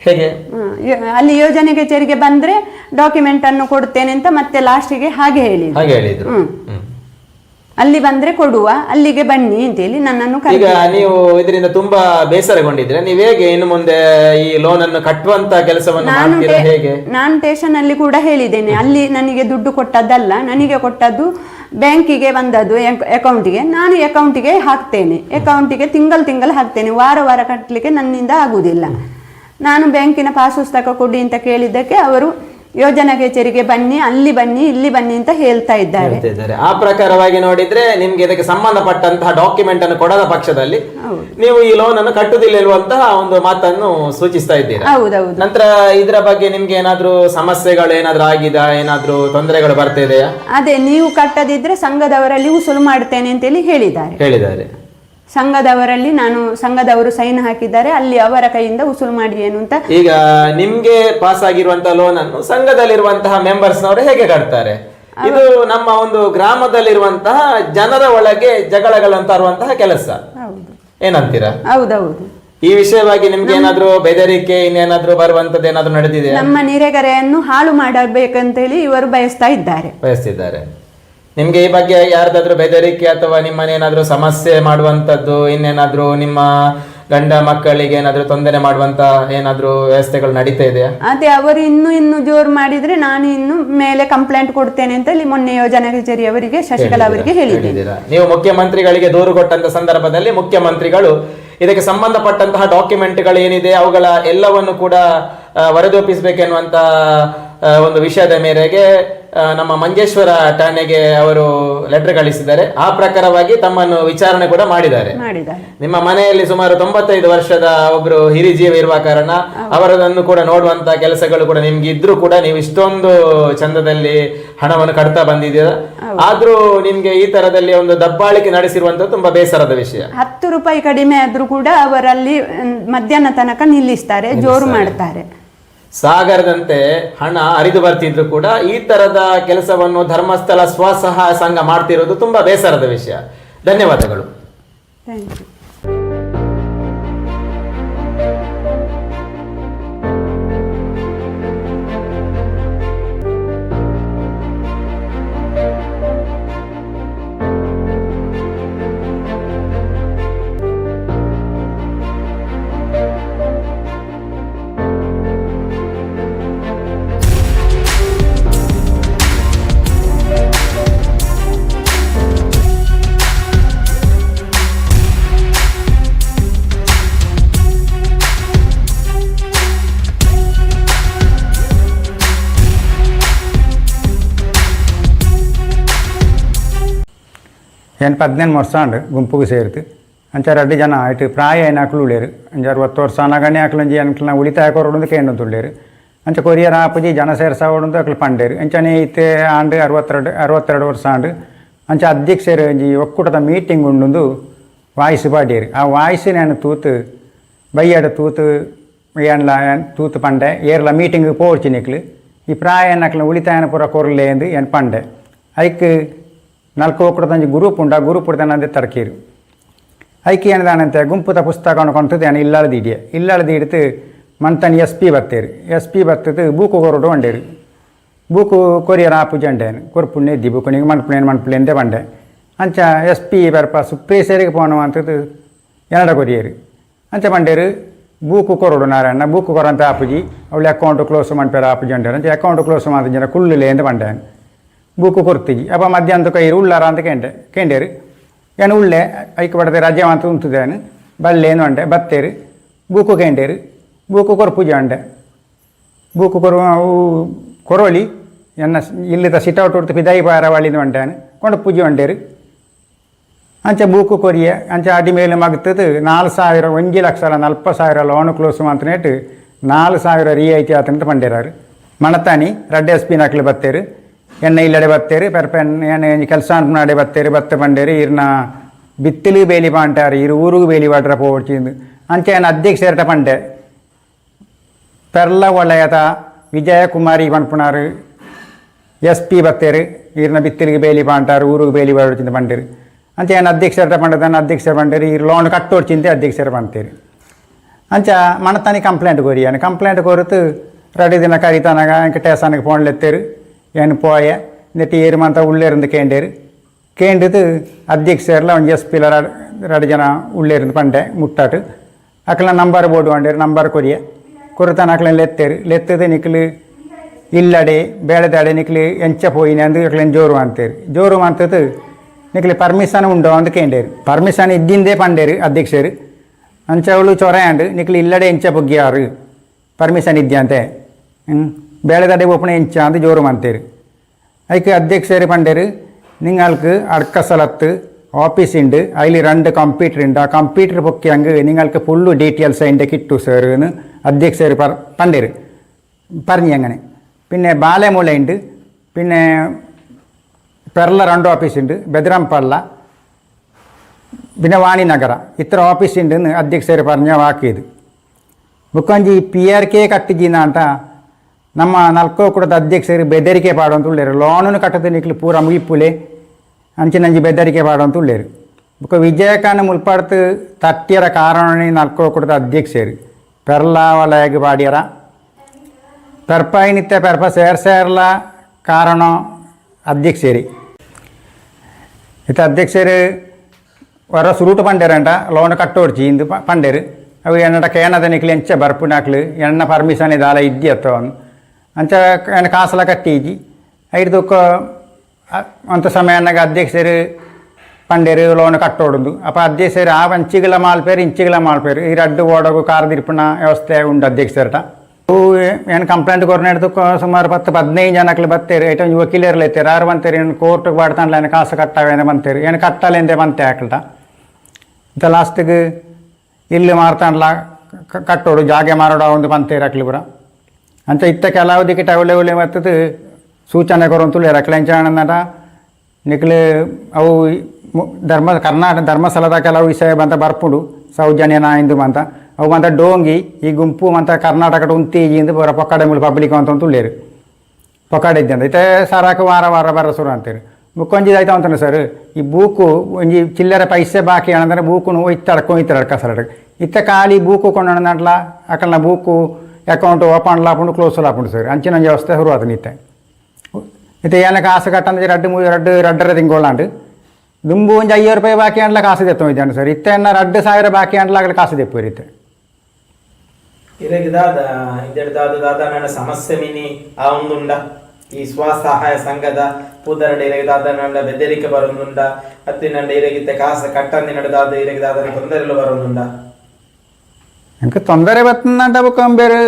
ಹೇಗೆ. ಅಲ್ಲಿ ಯೋಜನೆ ಕಚೇರಿಗೆ ಬಂದ್ರೆ ಡಾಕ್ಯುಮೆಂಟ್ ಅನ್ನು ಕೊಡ್ತೇನೆ ಅಂತ ಮತ್ತೆ ಲಾಸ್ಟಿಗೆ ಹಾಗೆ ಹೇಳಿದ್ರು ಹಾಗೆ ಹೇಳಿದ್ರು. ಹ್ಮ್. ಅಲ್ಲಿ ಬಂದ್ರೆ ಕೊಡುವ ಅಲ್ಲಿಗೆ ಬನ್ನಿ ಅಂತ ಹೇಳಿ ನನ್ನನ್ನು ಈಗ. ನೀವು ಇದರಿಂದ ತುಂಬಾ ಬೇಸರಗೊಂಡಿದ್ರೆ ನೀವು ಹೇಗೆ ಇನ್ನು ಮುಂದೆ ಈ ಲೋನ್ ಅನ್ನು ಕಟ್ಟುವಂತ ಕೆಲಸವನ್ನು ನಾನು ಮಾಡ್ತೀರಾ ಟೇ- ಹೇಗೆ? ನಾನು ಸ್ಟೇಷನ್ ಅಲ್ಲಿ ಕೂಡ ಹೇಳಿದ್ದೇನೆ. ಅಲ್ಲಿ ನನಗೆ ದುಡ್ಡು ಕೊಟ್ಟದ್ದಲ್ಲ ನನಗೆ ಕೊಟ್ಟದ್ದು ಬ್ಯಾಂಕಿಗೆ ಬಂದದ್ದು ಅಕೌಂಟಿಗೆ. ನಾನು ಅಕೌಂಟಿಗೆ ಹಾಕ್ತೇನೆ. ಅಕೌಂಟಿಗೆ ತಿಂಗಳು ತಿಂಗಳು ಹಾಕ್ತೇನೆ. ವಾರ ವಾರ ಕಟ್ಟಲಿಕ್ಕೆ ನನ್ನಿಂದ ಆಗುವುದಿಲ್ಲ ನಾನು ಬ್ಯಾಂಕಿನ ಪಾಸ್ ಪುಸ್ತಕ ಕೊಡಿ ಅಂತ ಕೇಳಿದ್ದಕ್ಕೆ ಅವರು ಯೋಜನಾ ಕಚೇರಿಗೆ ಬನ್ನಿ ಅಲ್ಲಿ ಬನ್ನಿ ಇಲ್ಲಿ ಬನ್ನಿ ಅಂತ ಹೇಳ್ತಾ ಇದ್ದಾರೆ. ಹೇಳ್ತಿದ್ದಾರೆ ಆ ಪ್ರಕಾರವಾಗಿ ನೋಡಿದ್ರೆ ನಿಮ್ಗೆ ಇದಕ್ಕೆ ಸಂಬಂಧಪಟ್ಟಂತಹ ಡಾಕ್ಯುಮೆಂಟ್ ಅನ್ನು ಕೊಡದ ಪಕ್ಷದಲ್ಲಿ ನೀವು ಈ ಲೋನ್ ಅನ್ನು ಕಟ್ಟುದಿಲ್ಲ ಇರುವಂತಹ ಒಂದು ಮಾತನ್ನು ಸೂಚಿಸ್ತಾ ಇದ್ದೀರಾ? ಹೌದೌದು. ನಂತರ ಇದರ ಬಗ್ಗೆ ನಿಮ್ಗೆ ಏನಾದ್ರೂ ಸಮಸ್ಯೆಗಳು ಏನಾದ್ರೂ ಆಗಿದಾ ಏನಾದ್ರೂ ತೊಂದರೆಗಳು ಬರ್ತಾ ಇದೆಯಾ? ಅದೇ ನೀವು ಕಟ್ಟದಿದ್ರೆ ಸಂಘದವರಲ್ಲಿ ಉಸುಲು ಮಾಡ್ತೇನೆ ಅಂತೇಳಿ ಹೇಳಿದ್ದಾರೆ. ಹೇಳಿದ್ದಾರೆ. ಸಂಘದವರಲ್ಲಿ ನಾನು ಸಂಘದವರು ಸೈನ್ ಹಾಕಿದ್ದಾರೆ ಅಲ್ಲಿ ಅವರ ಕೈಯಿಂದ ಉಸುಲು ಮಾಡಿ ಏನು ಅಂತ. ಈಗ ನಿಮ್ಗೆ ಪಾಸ್ ಆಗಿರುವಂತಹ ಲೋನ್ ಅನ್ನು ಸಂಘದಲ್ಲಿರುವಂತಹ ಮೆಂಬರ್ಸ್ ನವರು ಹೇಗೆ ಕಟ್ತಾರೆ? ಇದು ನಮ್ಮ ಒಂದು ಗ್ರಾಮದಲ್ಲಿರುವಂತಹ ಜನರ ಒಳಗೆ ಜಗಳಗಳನ್ನು ತರುವಂತಹ ಕೆಲಸ. ಹೌದು. ಏನಂತೀರಾ? ಹೌದೌದು. ಈ ವಿಷಯವಾಗಿ ನಿಮ್ಗೆ ಏನಾದ್ರೂ ಬೆದರಿಕೆ ಇನ್ನೇನಾದ್ರೂ ಬರುವಂತದ್ದು ಏನಾದ್ರೂ ನಡೆದಿದೆ ನಮ್ಮ ನೆರೆಗರೆಯನ್ನು ಹಾಳು ಮಾಡಬೇಕಂತೇಳಿ ಇವರು ಬಯಸ್ತಾ ಇದ್ದಾರೆ. ಬಯಸ್ತಿದ್ದಾರೆ. ನಿಮ್ಗೆ ಈ ಬಗ್ಗೆ ಯಾರ್ದಾದ್ರೂ ಬೆದರಿಕೆ ಅಥವಾ ನಿಮ್ಮನ್ನೇನಾದ್ರೂ ಸಮಸ್ಯೆ ಮಾಡುವಂತದ್ದು ಇನ್ನೇನಾದ್ರೂ ನಿಮ್ಮ ಗಂಡ ಮಕ್ಕಳಿಗೆ ಏನಾದ್ರೂ ತೊಂದರೆ ಮಾಡುವಂತ ಏನಾದ್ರೂ ವ್ಯವಸ್ಥೆಗಳು ನಡೀತಾ ಇದೆಯಾ? ಅದೇ ಅವರು ಇನ್ನು ಇನ್ನು ಜೋರು ಮಾಡಿದ್ರೆ ನಾನು ಇನ್ನು ಮೇಲೆ ಕಂಪ್ಲೇಂಟ್ ಕೊಡ್ತೇನೆ ಅಂತ ಇಲ್ಲಿ ಮೊನ್ನೆ ಯೋಜನಾ ಕಚೇರಿಯವರಿಗೆ ಶಶಿಕಲಾ ಅವರಿಗೆ ಹೇಳಿದ್ದೇನೆ. ಹೇಳಿದ್ದೀರಾ? ನೀವು ಮುಖ್ಯಮಂತ್ರಿಗಳಿಗೆ ದೂರು ಕೊಟ್ಟಂತ ಸಂದರ್ಭದಲ್ಲಿ ಮುಖ್ಯಮಂತ್ರಿಗಳು ಇದಕ್ಕೆ ಸಂಬಂಧಪಟ್ಟಂತಹ ಡಾಕ್ಯುಮೆಂಟ್ಗಳು ಏನಿದೆ ಅವುಗಳ ಎಲ್ಲವನ್ನು ಕೂಡ ಆ, ವರದಿಯೊಪ್ಪಿಸಬೇಕೆನ್ನುವಂತ ಆ, ಒಂದು ವಿಷಯದ ಮೇರೆಗೆ ನಮ್ಮ ಮಂಜೇಶ್ವರ ಠಾಣೆಗೆ ಅವರು ಲೆಟರ್ ಕಳಿಸಿದ್ದಾರೆ. ಆ ಪ್ರಕಾರವಾಗಿ ತಮ್ಮನ್ನು ವಿಚಾರಣೆ ಕೂಡ ಮಾಡಿದ್ದಾರೆ. ನಿಮ್ಮ ಮನೆಯಲ್ಲಿ ಸುಮಾರು ತೊಂಬತ್ತೈದು ವರ್ಷದ ಒಬ್ರು ಹಿರಿಜೀವಿ ಇರುವ ಕಾರಣ ಅವರನ್ನು ಕೂಡ ನೋಡುವಂತ ಕೆಲಸಗಳು ಕೂಡ ನಿಮ್ಗೆ ಇದ್ರೂ ಕೂಡ ನೀವು ಇಷ್ಟೊಂದು ಚಂದದಲ್ಲಿ ಹಣವನ್ನು ಕಟ್ತಾ ಬಂದಿದ್ದೀರಾ. ಆದ್ರೂ ನಿಮ್ಗೆ ಈ ತರದಲ್ಲಿ ಒಂದು ದಬ್ಬಾಳಿಕೆ ನಡೆಸಿರುವಂತ ತುಂಬಾ ಬೇಸರದ ವಿಷಯ. ಹತ್ತು ರೂಪಾಯಿ ಕಡಿಮೆ ಆದ್ರೂ ಕೂಡ ಅವರಲ್ಲಿ ಮಧ್ಯಾಹ್ನ ತನಕ ನಿಲ್ಲಿಸ್ತಾರೆ ಜೋರು ಮಾಡ್ತಾರೆ. ಸಾಗರದಂತೆ ಹಣ ಹರಿದು ಬರ್ತಿದ್ರು ಕೂಡ ಈ ತರದ ಕೆಲಸವನ್ನು ಧರ್ಮಸ್ಥಳ ಸ್ವಸಹಾಯ ಸಂಘ ಮಾಡ್ತಿರೋದು ತುಂಬಾ ಬೇಸರದ ವಿಷಯ. ಧನ್ಯವಾದಗಳು. ಏನು ಪದ್ನೆಂಟು ವರ್ಷ ಉಂಡು ಗುಂಪುಗೆ ಸೇರ್ತು. ಅಂಚ ಅಡ್ಡಿ ಜನ ಆಯ್ತು, ಪ್ರಾಯ ಏನಾಕ್ಲು ಉಳ್ಳೇರು ಅಂಚ ಅರವತ್ತು ವರ್ಷ ನಗಣೆ ಹಾಕ್ಲಂಜಿ ಅನ್ಕಲ್ನ ಉಳಿತಾಯ ಕೊರೋಡು ಕೇಂದ್ರ ತುಳ್ಳೇರು ಅಂಚ ಕೊರಿಯರ್ ಆಪುಜಿ ಜನ ಸೇರ್ಸಾವಡು ಅಕ್ಲು ಪಂಡೇರು. ಅಂಚನೆ ಇತ್ತೆ ಆಂಡ್ ಅರವತ್ತೆರಡು ಅರವತ್ತೆರಡು ವರ್ಷ ಆಂಡು ಅಂಚ ಅಧ್ಯಕ್ಷರು ಒಂಜಿ ಒಕ್ಕೂಟದ ಮೀಟಿಂಗ್ ಉಂಡು ವಾಯ್ಸ್ ಪಾಡೀರು ಆ ವಾಯ್ಸ್ ನಾನು ತೂತು, ಬೈಯಡ ತೂತು ಏನ್ಲ ತೂತು ಪಂಡೆ, ಏರ್ಲ ಮೀಟಿಂಗ್ ಪೋಡ್ಚಿ ನಿಕ್ಲು. ಈ ಪ್ರಾಯ ನಕ್ಲ ಉಳಿತಾಯನ ಪೂರ ಕೊರ್ಲೆ ಎಂದು ಏನು ಪಂಡೆ. ಐಕ್ ನಾಲ್ಕು ಒಕ್ಕೂಟದ ಗ್ರೂಪ್ ಉಂಡು ಆ ಗ್ರೂಪ್ ಉಡ್ತಾನೆ ತರಕೀರು. ಐಕಿ ಏನದಾನಂತೆ ಗುಂಪುದ ಪುಸ್ತಕ ಅನ್ಕೊಂತದ್ದು ಏನು ಇಲ್ಲಳದಿಡಿಯ ಇಲ್ಲಳದಿ ಹಿಡಿದು ಮಂತನಿ ಎಸ್ ಪಿ ಬತ್ತೇರು. ಎಸ್ ಪಿ ಬತ್ತದು ಬೂಕು ಕೊರಡು ಬಂಡೇರು ಬೂಕು ಕೊರಿಯರ್ ಪೂಜೆ ಅಂಡೇನು ಕೊರ್ಪುಣ್ಯ ಎದ್ದಿ ಬೂಕು ಮನ್ಪುಣೇನು ಮನ್ಪುಳೆಂದೆ ಬಂಡೆ. ಅಂಚ ಎಸ್ ಪಿ ಬರ್ಪ ಸುಪ್ರೀಸರಿಗೆ ಪೋನು ಅಂತದ್ದು ಎನ್ನಡ ಕೊರಿಯರು. ಅಂಚ ಬಂಡೇರು ಬೂಕು ಕೊರಡು ನಾರಾಯಣ, ಬೂಕು ಕೊರಂತ ಆಪುಜಿ. ಅವಳು ಅಕೌಂಟ್ ಕ್ಲೋಸ್ ಮನ್ಪೇರ ಆಪುಜಿ ಅಂಡೇರು. ಅಂಚ ಅಕೌಂಟ್ ಕ್ಲೋಸ್ ಮಾಡಿದ ಜನ ಕುಳ್ಳಿಲೆ ಎಂದು ಬಂಡೇನು. ಬೂಕು ಕೊರ್ತಿಜಿ. ಅಪ್ಪ ಮಧ್ಯಾಹ್ನದ ಕೈರು ಉಳ್ಳಾರ ಅಂತ ಕೇಂಡೆ, ಕೇಂಡೇರು. ಏನು ಉಳ್ಳೆ, ಐಕ್ ಬಡದೆ ರಜೆ ಅಂತ ಉಂಟುದೇನು ಬಲ್ಲೇನು ಅಂಡೆ, ಬತ್ತೇರು. ಬೂಕು ಕೇಂಡೇರು. ಬೂಕು ಕೊರ್ಪುಜಿ ಅಂಡೆ. ಬೂಕು ಕೊರು ಕೊರೋಳಿ, ಎನ್ನ ಇಲ್ಲಿದ ಸಿಟೌಟ್ ಹೊಡ್ತು ಪಿದಾಯಿ ಪಾರ ವಳಿದು ಅಂಡಾನು. ಕೊಂಡು ಪೂಜೆ ಅಂಡೇರು. ಅಂಚೆ ಬೂಕು ಕೊರಿಯ, ಅಂಚೆ ಅಡಿ ಮೇಲೆ ಮಗ್ತದು ನಾಲ್ಕು ಸಾವಿರ, ಒಂಜಿ ಲಕ್ಷ ನಲ್ಪ ಸಾವಿರ ಲೋನ್ ಕ್ಲೋಸ್ ಮಾತ್ರ ನಾಲ್ಕು ಸಾವಿರ ರಿಯಾಯಿತಿ ಆತಂತ ಪಂಡೇರಾರು. ಮಣತಾನಿ, ರಡ್ಡೆ ಎಸ್ ಪಿ ನಕ್ಲು ಬತ್ತೇರು. ಎಣ್ಣೆ ಇಲ್ಲಡೆ ಬತ್ತೇರು ಪೆರ್ಪೆನ್ ಏನು ಕೆಲಸ ಅನ್ಪನಾಡೆ ಬತ್ತೇರು ಬತ್ತ ಪಂಡೇರು ಇರ್ನ ಬಿತ್ತಲು ಬೇಲಿ ಪಾಂಟಾರು ಇರು ಊರುಗು ಬೇಲಿ ಬಾಡ್ರ ಪೋಡ್ಚಿಂದು ಅಂಚ ಏನು ಅಧ್ಯಕ್ಷ ಇರಟ ಪಂಡೆ ಪೆರ್ಲ ವಲಯದ ವಿಜಯಕುಮಾರಿ ಪನ್ಪುಣಾರು ಎಸ್ ಪಿ ಬತ್ತೇರು ಈರ್ನ ಬಿತ್ತಲಿಗೆ ಬೇಲಿ ಪಾಂಟಾರು ಊರಿಗೆ ಬೇಲಿ ಬಾಡ್ಚಿಂದ ಪಂಡೇರು ಅಂಚ ಏನು ಅಧ್ಯಕ್ಷರ ಪಂಡದನ್ನ ಅಧ್ಯಕ್ಷರ ಪಂಡೇರು ಈ ಲೋನ್ ಕಟ್ಟೋಡ್ಚಿಂತೆ ಅಧ್ಯಕ್ಷರ ಪಂತೇರು ಅಂಚ ಮಣತಾನಿ ಕಂಪ್ಲೇಂಟ್ ಕೊರಿಯಾನು ಕಂಪ್ಲೇಂಟ್ ಕೊರತು ರಡಿ ದಿನ ಕರಿತಾನಾಗ ಇಂಕ ಟೇಸನ್ಗೆ ಫೋನ್ಲೆತ್ತೇರು ಏನು ಪೋಯ ಇಂದೆಟ್ ಏರು ಮಾತ ಉಳ್ಳೇರಿಂದ ಕೇಂಡೇರು ಕೇಂಡಿದು ಅಧ್ಯಕ್ಷರೆಲ್ಲ ಒಂದು ಎಸ್ ಪಿಲ ಎರಡು ಜನ ಉಳ್ಳೇರಿಂದ ಪಂಡೆ ಮುಟ್ಟಾಟು ಅಕ್ಲ ನಂಬರ್ ಬೋರ್ಡ್ ಹೊಂಡೇರು ನಂಬರ್ ಕೊರಿಯ ಕೊರತಾನ ಅಕ್ಲ ಲೆತ್ತೇರು ಲೆತ್ತದ ನಿಕ್ಲು ಇಲ್ಲಡೆ ಬೇಳೆದಾಡೆ ನಿಕ್ಲು ಎಂಚ ಪೋಯಿನಿ ಅಂದು ಅಕ್ಲೇನು ಜೋರು ಅಂತೇರು ಜೋರು ಅಂತದ್ದು ನಿಕ್ಲಿ ಪರ್ಮಿಷನ್ ಉಂಡೋ ಅಂತ ಕೇಂಡೇರು ಪರ್ಮಿಷನ್ ಇದ್ದಿಂದೇ ಪಂಡೇರು ಅಧ್ಯಕ್ಷರು ಅಂಚವಳು ಚೊರೆಯಾಂಡು ನಿಕ್ಲಿ ಇಲ್ಲಡೆ ಎಂಚ ಬುಗ್ಗಿಯಾರು ಪರ್ಮಿಷನ್ ಇದ್ಯಂತೆ ಹ್ಞೂ ಬೇಳೆದಾಡೆ ಒಪ್ಪಣೆ ಎಂಚ ಅಂತ ಜೋರು ಅಂತೇರು ಅದಕ್ಕೆ ಅಧ್ಯಕ್ಷರು ಪಂಡೇರು നിങ്ങൾക്ക് അടുക്ക സ്ഥലത്ത് ഓഫീസ് ഉണ്ട് അതിൽ രണ്ട് കമ്പ്യൂട്ടർ ഉണ്ട് ആ കമ്പ്യൂട്ടർ പൊക്കിയാങ്കിൽ നിങ്ങൾക്ക് ഫുള്ള് ഡീറ്റെയിൽസ് അതിൻ്റെ കിട്ടു സാർ എന്ന് അധ്യക്ഷർ പറ പണ്ടേര് പറഞ്ഞു അങ്ങനെ പിന്നെ ബാലമുളയുണ്ട് പിന്നെ പെർള രണ്ട് ഓഫീസുണ്ട് ബദ്രാംപള്ള പിന്നെ വാണിനഗര ഇത്ര ഓഫീസ് ഉണ്ടെന്ന് അധ്യക്ഷർ പറഞ്ഞ വാക്കിയത് ಬುಕ್ಕಂಜಿ ಪಿ ಆರ್ ಕೆ ಕಟ್ಟಿದ್ದೀನ ಅಂತ ನಮ್ಮ ನಲ್ಕೋ ಕೂಡದ ಅಧ್ಯಕ್ಷರು ಬೆದರಿಕೆ ಪಾಡು ಉಳ್ಳೇರು ಲೋನನ್ನು ಕಟ್ಟದ ನಿಕ್ಲು ಪೂರ ಮುಗಿಪ್ಪುಲೆ ಅಂಚಿನಂಜಿ ಬೆದರಿಕೆ ಪಾಡು ಅಂತ ಉಳ್ಳೇರು ಬುಕ್ಕ ವಿಜಯಕಾನ ಮುಲ್ಪಾಡ್ತು ತಟ್ಟಿಯರ ಕಾರಣ ನಲ್ಕೋ ಕೂಡದ ಅಧ್ಯಕ್ಷರು. ಪೆರ್ಲಾವಲಾಗಿ ಪಾಡ್ಯರ. ಪೆರ್ಪ ನಿತ್ಯ ಪೆರ್ಪ ಸೇರ್ ಸೇರ್ಲ ಕಾರಣ ಅಧ್ಯಕ್ಷರಿ. ಇತ್ತ ಅಧ್ಯಕ್ಷರು ವರ ಸುರುಟು ಪಂಡೇರಂಟ ಲೋನ್ ಕಟ್ಟೋಡ್ಚಿ ಇಂದು ಪಂಡೇರು ಅವು ಎನ್ನಡ ಕೇನದ ನಿಕ್ಲಿ ಎಂಚ ಬರ್ಪುನಾಕ್ಲು ಎಣ್ಣ ಪರ್ಮಿಷನ್ ಇದಾಲ ಇದ್ದಿಯತ್ತ ಅಂಚ ಎನ್ನ ಕಾಸಲ ಕಟ್ಟೀಜಿ ಐದುಕ್ಕ ಅಂತ ಸಮಯನಾಗ ಅಧ್ಯಕ್ಷರು ಪಂಡೇರು ಲೋನ್ ಕಟ್ಟೋಡುದು ಅಪ್ಪ ಅಧ್ಯಕ್ಷರು ಆ ಅಂಚಿಗಳ ಮಾಲ್ಪೇರು ಇಂಚಿಗಳ ಮಾಲ್ಪೇರು ಈ ರಡ್ಡು ಓಡೋಗು ಕಾರ್ ದಿರ್ಪಣ ವ್ಯವಸ್ಥೆ ಉಂಡು ಅಧ್ಯಕ್ಷರಟ ಅವು ಏನು ಕಂಪ್ಲೇಂಟ್ ಕೊರ್ನೆಡ್ದು ಸುಮಾರು ಪತ್ತು ಹದಿನೈದು ಜನಕ್ಲು ಬತ್ತೇರು ಐಟ ವಕೀಲರ್ಲು ಎತ್ತೇರು ಆರು ಬಂತೇರು ಏನು ಕೋರ್ಟ್ಗೆ ಬಾಡ್ತಾನ್ಲ ಏನು ಕಾಸು ಕಟ್ಟಾವೇನೆ ಬಂತೇರು ಏನು ಕಟ್ಟಲೆಂದೆ ಬಂತೆ ಹಾಕ್ಲಟ ಇಂಥ ಲಾಸ್ಟಿಗೆ ಇಲ್ಲಿ ಮಾರ್ತಾನ್ಲ ಕ- ಕಟ್ಟೋಡು ಜಾಗೆ ಮಾರೋಡ ಒಂದು ಪಂತೇರು ಹಾಕ್ಲಿ ಪುರ ಅಂತ ಇತ್ತ ಕೆಲವು ದಿಕ್ಕಿಟ ಒಳ್ಳೆ ಒಳ್ಳೆ ಮತ್ತದು ಸೂಚನೆ ಕೊರಂತುಳ್ಳಿ ರಕ್ಲೆಂಚಾಣನಟ ನಿಕ್ಲೆ ಅವು ಧರ್ಮ ಕರ್ನಾಟಕ ಧರ್ಮಸ್ಥಳದ ಕೆಲವು ವಿಷಯ ಬಂತ ಬರ್ಪುಡು, ಸೌಜನ್ಯ ಇಂದು ಬಂತ. ಅವು ಬಂತ ಡೋಂಗಿ, ಈ ಗುಂಪು ಮಂತ ಕರ್ನಾಟಕದ ಉಂತೀಜಿ ಇಂದು ಬರ ಪೊಕ್ಕಡೆ ಮುಳು ಪಬ್ಲಿಕ್ ಅಂತ ಉಳ್ಳೇರು ಪೊಕಾಡೆ ಇದ್ದಂತ ಇತ್ತೆ ಸಾರಾಕ ವಾರ ವಾರ ಬರ ಸುರು ಅಂತೀರಿ ಮುಕ್ಕೊಂಜಿ ಆಯ್ತಾ ಅಂತಾನೆ ಸರ್, ಈ ಬೂಕು ಒಂಜಿ ಚಿಲ್ಲರೆ ಪೈಸೆ ಬಾಕಿ ಅಂದ್ರೆ ಬೂಕು ಇತ್ತಡ್ಕೊ ಇತ್ತಡ್ಕ ಸರ್ ಇತ್ತ ಖಾಲಿ ಬೂಕು ಕೊಂಡಣ್ಣ ಅಕಲ್ನ ಬೂಕು ಅಕೌಂಟ್ ಓಪನ್ ಲಾಪುಂಡು ಕ್ಲೋಸ್ ಲಾಪುಂಡು ಸರ್ ಅಂಚಿನ ವ್ಯವಸ್ಥೆ ಶುರು ಆತು ನಿತ್ತೆ ಇತ್ತೆ ಏನ ಕಾಸು ಕಟ್ಟಂದ್ರೆ ರಡ್ಡು ಮೂರು ರಡ್ಡು ರಡ್ಡರ ತಿಂಗೊಳ್ಳಾಂಡು ದುಂಬು ಒಂಜಿ ಐವತ್ತು ರೂಪಾಯಿ ಬಾಕಿ ಅಂಡ್ಲ ಕಾಸು ತೆತ್ತೊಯ್ತಾನೆ ಸರ್ ಇತ್ತೆ ಎನ್ನ ರಡ್ಡು ಸಾವಿರ ಬಾಕಿ ಅಂಡ್ಲ ಆಗಲಿ ಕಾಸು ತೆಪ್ಪು ಇತ್ತೆ ಇರಗೆ ದಾದ ಇದೆಡ್ ದಾದ ದಾದ ನನ್ನ ಸಮಸ್ಯೆ ಮಿನಿ ಆ ಒಂದುಂಡ ಈ ಸ್ವಸಹಾಯ ಸಂಘದ ಪೂದರಡೆ ಇರಗೆ ದಾದ ನನ್ನ ಬೆದರಿಕೆ ಬರೊಂದುಂಡ ಹತ್ತಿನಂಡ ಇರಗಿತ್ತೆ ಕಾಸ ಕಟ್ಟಂದಿ ನಡೆದಾದ ಇರಗೆ ದಾದ ತೊಂದರೆಲು ಬರೊಂದುಂಡ ಎಂಕ ತೊಂದರೆ ಬತ್ತಂಡ ಬೊಕ ಬೇರೆ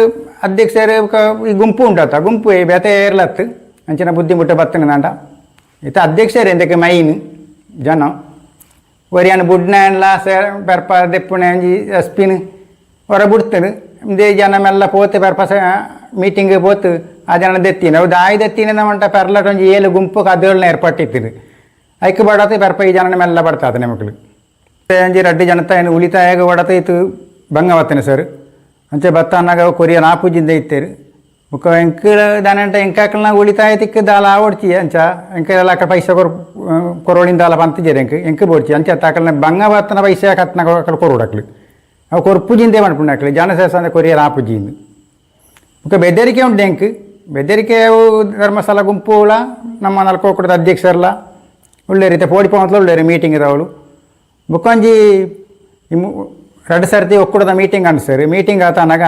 ಅಧ್ಯಕ್ಷರು ಈ ಗುಂಪು ಉಂಟತ್ತ ಗುಂಪು ಬೆತೆ ಏರ್ಲತ್ತು ಅಂಚಿನ ಬುದ್ಧಿ ಮುಟ್ಟ ಬತ್ತಂಡ ಇತ್ತ ಅಧ್ಯಕ್ಷರು ಎಂದಕ್ಕೆ ಮೈನ್, ಜನ. ಒರಿಯನ್ ಬುಡ್ನೆಲ್ಲ ಸೇರ್ ಬೆರ್ಪ ದೆಪ್ಪುಣೆ ಎಸ್ ಪಿನ್ ಹೊರ ಬಿಡ್ತೇನೆ ಜನ ಮೆಲ್ಲ ಪೋತೆ ಬೆರ್ಪ ಮೀಟಿಂಗ್ ಪೋತು. ಆ ಜನ ದೆತ್ತಿನ. ಅವು ದಾಯಿ ದೆತ್ತಿನ ಮಂಟ ಪೆರ್ಲಟ್ ಒಂಜಿ ಏಳು ಗುಂಪು ಕದಗಳನ್ನ ಏರ್ಪಟ್ಟಿತ್ತಿರು ಐಕ್ ಬಡತೆ ಬೆರ್ಪ ಈ ಜನನ ಮೆಲ್ಲ ಬರ್ತದೆ ನಮಕ್ಳು ಅಂಜಿ ರಡ್ಡಿ ಜನತ ಏನು ಉಳಿತಾಯ ಬಡತೆ ಇತ್ತು. ಭಂಗ ಬತ್ತನೆ ಸರ್ ಅಂಚೆ ಬತ್ತ ಅನ್ನಾಗ ಕೊರಿಯ ನಾಪುಜಿಂದ ಇತ್ತೇರು. ಮುಖ ಎಂಕಳ ದಾನಂಟ ಎಂಕಾಕಲ್ನ ಉಳಿತಾಯ ತಿಕ್ಕ ದಾಲ ಓಡ್ಚಿ ಅಂಚ? ಎಂಕೆಲ್ಲ ಅಕ್ಕ ಪೈಸೆ ಕೊರ್ ಕೊರೋಳಿನ ದಾಲ ಬಂತಿದ್ದೀರಿ ಎಂಕ್ ಎಂಕ ಬೋಡ್ಚಿ ಅಂಚೆ ತಾಕಲ್ನ ಭಂಗ ಬತ್ತನ ಪೈಸೆ ಕತ್ನ ಕೊರೋಡಕ್ಲು ಅವು ಕೊರ್ಪುಜಿಂದೆ ಮಾಡ್ಪುಂಡು ಹಾಕ್ಲಿ. ಜನಸೇಸ ಅಂದ್ರೆ ಕೊರಿಯ ನಾಪುಜಿಂದು ఒక ಬೆದರಿಕೆ ಉಂಟು ಎಂಕ್. ಬೆದರಿಕೆ ಧರ್ಮಸ್ಥಳ ಗುಂಪುಗಳ ನಮ್ಮ ನಲ್ಕೋಕುಡದ ಅಧ್ಯಕ್ಷರಲ್ಲ ಒಳ್ಳೆ ಪೋಡಿ ಪೋಂತಲ ಒಳ್ಳೆ ಮೀಟಿಂಗ್ ಇದಾವಳು. ಬುಕ್ಕೊಂಜಿ ಎರಡು ಸರ್ತಿ ಒಕ್ಕೂಡದ ಮೀಟಿಂಗ್ ಅನ್ಸರಿ ಮೀಟಿಂಗ್ ಆತನಾಗ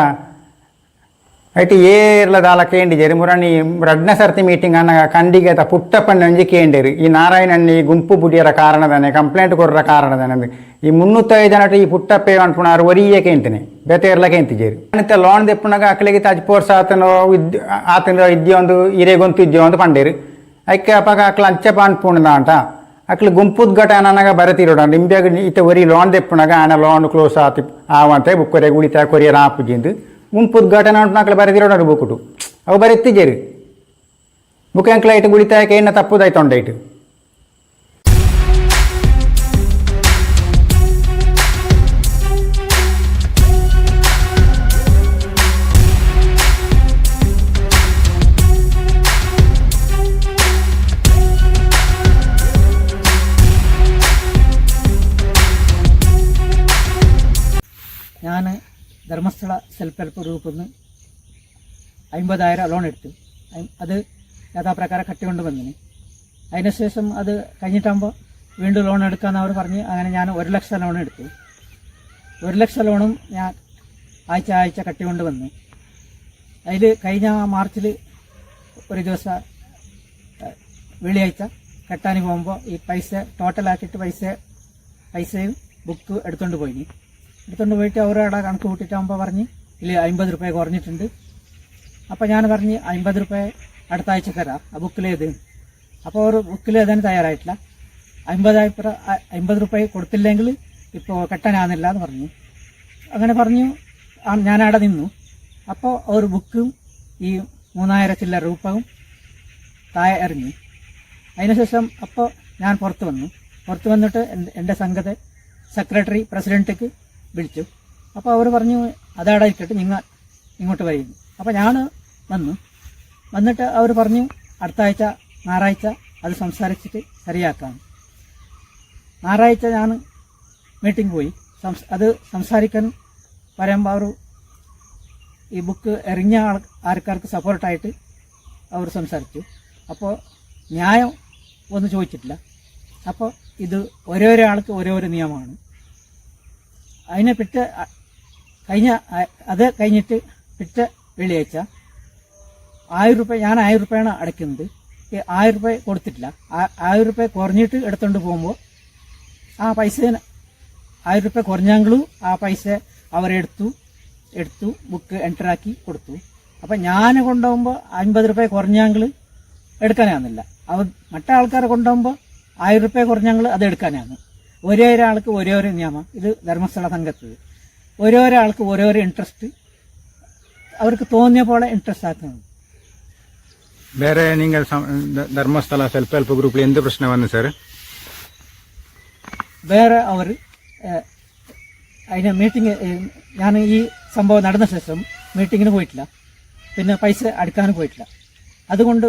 ಐಟಿ ಏರ್ಲ ದಾಲ ಕೇಂಡಿಜೇರಿ ಮುರಣಿ ರಡ್ನೆ ಸರ್ತಿ ಮೀಟಿಂಗ್ ಅನ್ನ ಕಂಡಿಗೆ ಆತ ಪುಟ್ಟಪ್ಪನ ಒಂಜಿ ಕೇಂಡೇರಿ ಈ ನಾರಾಯಣನ್ ಈ ಗುಂಪು ಬುಡಿಯರ ಕಾರಣದಾನೆ ಕಂಪ್ಲೇಂಟ್ ಕೊರ್ರ ಕಾರಣದಾನೆ ಈ ಮುನ್ನೂತ್ತೈದು ಜನ ಈ ಪುಟ್ಟಪ್ಪೆ ಅನ್ಪುಣಾರು ಒರಿಯೇ ಕೇಂತೀನಿ ಬೇತೆರ್ಲ ಕೇಂತಿಜೇರಿ ಮತ್ತೆ ಲೋನ್ ದೆಪ್ಪುನಾಗ ಅಕ್ಲಿಗೆ ತಾಜ್ ಪೋರ್ಸ್ ಆತನ ವಿದ್ಯ ಆತನ ಇದ್ಯ ಒಂದು ಹಿರೇಗೊಂತು ಇದ್ಯ ಒಂದು ಪಂಡೇರಿ ಐಕ್ಕೆ ಅಪ್ಪಾಗ ಅಕ್ಲ ಅಂಚೆಪ ಅನ್ಪುಣದ ಅಂಟ ಅಕ್ಲು ಗುಂಪುದ್ ಘಟನಾಗ ಬರತಿರೋಡ. ನಿಂಬ್ಯಾಗ ಇತ್ತ ಒರಿ ಲೋನ್ ದೆಪ್ಪುನಾಗ ಆನ ಲೋನ್ ಕ್ಲೋಸ್ ಆತಿ ಆವಂತೆ ಬುಕ್ಕೊರೆ ಉಳಿತಾಯ ಕೊರಿಯರ್ ಆಪುಜಿಂದು ಗುಂಪುದ್ ಘಟನೆ ಉಂಟು ನಾಕ್ಲು ಬರೆದಿರೋಣ ಬುಕ್ಕುಟು. ಅವು ಬರೆತ್ತಿದ್ದೇರಿ ಬುಕ್ ಅಂಕ್ಲ ಇಟ್ಟು ಉಳಿತಾಯಕ್ಕೆ ಏನ ತಪ್ಪುದಾಯ್ತು ಉಂಡೈಟು ധർമ്മസ്ഥല സെൽഫ് ഹെൽപ്പ് ഗ്രൂപ്പിൽ നിന്ന് അമ്പതായിരം ലോൺ എടുത്തു അത് യഥാപ്രകാരം കട്ടിക്കൊണ്ട് വന്നിന് അതിനുശേഷം അത് കഴിഞ്ഞിട്ടാകുമ്പോൾ വീണ്ടും ലോൺ എടുക്കാമെന്ന് അവർ പറഞ്ഞ് അങ്ങനെ ഞാൻ ഒരു ലക്ഷം ലോൺ എടുത്തു. ഒരു ലക്ഷം ലോണും ഞാൻ ആഴ്ച ആഴ്ച കട്ടിക്കൊണ്ട് വന്നു അതിൽ കഴിഞ്ഞ മാർച്ചിൽ ഒരു ദിവസം വെള്ളിയാഴ്ച കെട്ടാൻ പോകുമ്പോൾ ഈ പൈസ ടോട്ടലാക്കിയിട്ട് പൈസ പൈസയും ബുക്ക് എടുത്തുകൊണ്ട് പോയിനി. എടുത്തുകൊണ്ട് പോയിട്ട് അവരവിടെ കണക്ക് കൂട്ടിയിട്ടാകുമ്പോൾ പറഞ്ഞ് ഇല്ല അമ്പത് റുപ്യ കുറഞ്ഞിട്ടുണ്ട്. അപ്പോൾ ഞാൻ പറഞ്ഞ് അമ്പത് റുപ്യ അടുത്ത ആഴ്ച തരാം. ആ ബുക്കിലേത് അപ്പോൾ അവർ ബുക്കിൽ എഴുതാൻ തയ്യാറായിട്ടില്ല. അമ്പതായിരം അമ്പത് റുപ്യ കൊടുത്തില്ലെങ്കിൽ ഇപ്പോൾ കെട്ടാനാകുന്നില്ല എന്ന് പറഞ്ഞു. അങ്ങനെ പറഞ്ഞു ഞാനവിടെ നിന്നു. അപ്പോൾ ഒരു ബുക്കും ഈ മൂന്നായിരം ചില്ലറ രൂപവും താഴെ എറിഞ്ഞു. അതിനുശേഷം അപ്പോൾ ഞാൻ പുറത്ത് വന്നു. പുറത്ത് വന്നിട്ട് എന്റെ സംഘത്തെ സെക്രട്ടറി പ്രസിഡന്റിക്ക് വിളിച്ചു. അപ്പോൾ അവർ പറഞ്ഞു അതവിടെ ഇട്ടിട്ട് നിങ്ങൾ ഇങ്ങോട്ട് വരുന്നു അപ്പോൾ ഞാൻ വന്നു. വന്നിട്ട് അവർ പറഞ്ഞു അടുത്ത ആഴ്ച ഞായറാഴ്ച അത് സംസാരിച്ചിട്ട് ശരിയാക്കാം. ഞായറാഴ്ച ഞാൻ മീറ്റിംഗ് പോയി. അത് സംസാരിക്കാൻ പറയുമ്പോൾ അവർ ഈ ബുക്ക് എറിഞ്ഞ ആൾ ആൾക്കാർക്ക് സപ്പോർട്ടായിട്ട് അവർ സംസാരിച്ചു. അപ്പോൾ ന്യായം ഒന്നും ചോദിച്ചിട്ടില്ല. അപ്പോൾ ഇത് ഓരോരോ ആൾക്ക് ഓരോരോ നിയമമാണ്. അതിനെ പിറ്റ കഴിഞ്ഞ അത് കഴിഞ്ഞിട്ട് പിറ്റ വെള്ളിയാഴ്ച ആയിരം രൂപ ഞാൻ ആയിരം രൂപയാണ് അടയ്ക്കുന്നത്. ഈ ആയിരം രൂപ കൊടുത്തിട്ടില്ല. ആയിരം രൂപ കുറഞ്ഞിട്ട് എടുത്തുകൊണ്ട് പോകുമ്പോൾ ആ പൈസ ആയിരം രൂപ കുറഞ്ഞെങ്കിലും ആ പൈസ അവരെടുത്തു എടുത്തു ബുക്ക് എന്റർ ആക്കി കൊടുത്തു. അപ്പം ഞാൻ കൊണ്ടുപോകുമ്പോൾ അൻപത് രൂപ കുറഞ്ഞെങ്കിൽ എടുക്കാനാകുന്നില്ല അവർ മറ്റേ ആൾക്കാരെ കൊണ്ടുപോകുമ്പോൾ ആയിരം രൂപ കുറഞ്ഞെങ്കിൽ അത് ഒരേ ഒരാൾക്ക് ഒരേ ഒരു നിയമം. ഇത് ധർമ്മസ്ഥല സംഘത്തത് ഓരോ ഒരാൾക്ക് ഓരോരോ ഇൻട്രസ്റ്റ് അവർക്ക് തോന്നിയ പോലെ ഇൻട്രസ്റ്റ് ആക്കുന്നത്. വേറെ നിങ്ങൾ ധർമ്മസ്ഥല സെൽഫ് ഹെൽപ്പ് ഗ്രൂപ്പിൽ എന്ത് പ്രശ്നം വന്നു സാർ വേറെ അവർ അതിന് മീറ്റിംഗ് ഞാൻ ഈ സംഭവം നടന്ന ശേഷം മീറ്റിങ്ങിന് പോയിട്ടില്ല. പിന്നെ പൈസ അടുക്കാനും പോയിട്ടില്ല. അതുകൊണ്ട്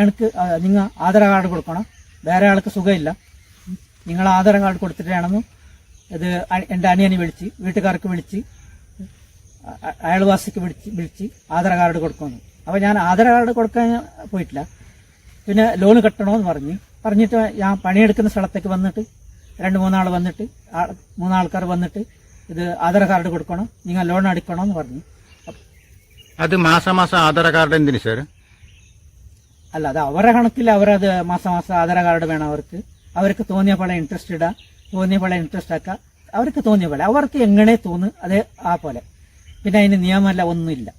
എനിക്ക് നിങ്ങൾ ആധാർ കാർഡ് കൊടുക്കണം. വേറെ ആൾക്ക് സുഖമില്ല. നിങ്ങൾ ആധാർ കാർഡ് കൊടുത്തിട്ട് ഇത് എന്റെ അനിയനെ വിളിച്ച് വീട്ടുകാർക്ക് വിളിച്ച് അയൽവാസിക്ക് വിളിച്ച് വിളിച്ച് ആധാർ കാർഡ് കൊടുക്കുമെന്ന് അപ്പോൾ ഞാൻ ആധാർ കാർഡ് കൊടുക്കാൻ പോയിട്ടില്ല. പിന്നെ ലോൺ കെട്ടണമെന്ന് പറഞ്ഞ് പറഞ്ഞിട്ട് ഞാൻ പണിയെടുക്കുന്ന സ്ഥലത്തേക്ക് വന്നിട്ട് രണ്ട് മൂന്നാൾ വന്നിട്ട് മൂന്നാൾക്കാർ വന്നിട്ട് ഇത് ആധാർ കാർഡ് കൊടുക്കണം നിങ്ങൾ ലോൺ അടിക്കണമെന്ന് പറഞ്ഞു. അത് മാസം മാസം ആധാർ കാർഡ് എന്തിനു സാർ? അല്ല അത് അവരുടെ കണക്കിൽ അവരത് മാസം മാസം ആധാർ കാർഡ് വേണം അവർക്ക്. അവർക്ക് തോന്നിയ പോലെ ഇൻട്രസ്റ്റ് ഇടാം തോന്നിയ പോലെ ഇൻട്രസ്റ്റ് ആക്കുക അവർക്ക് തോന്നിയ പോലെ അവർക്ക് എങ്ങനെ തോന്നു അത് ആ പോലെ. പിന്നെ അതിന് നിയമമല്ല ഒന്നുമില്ല.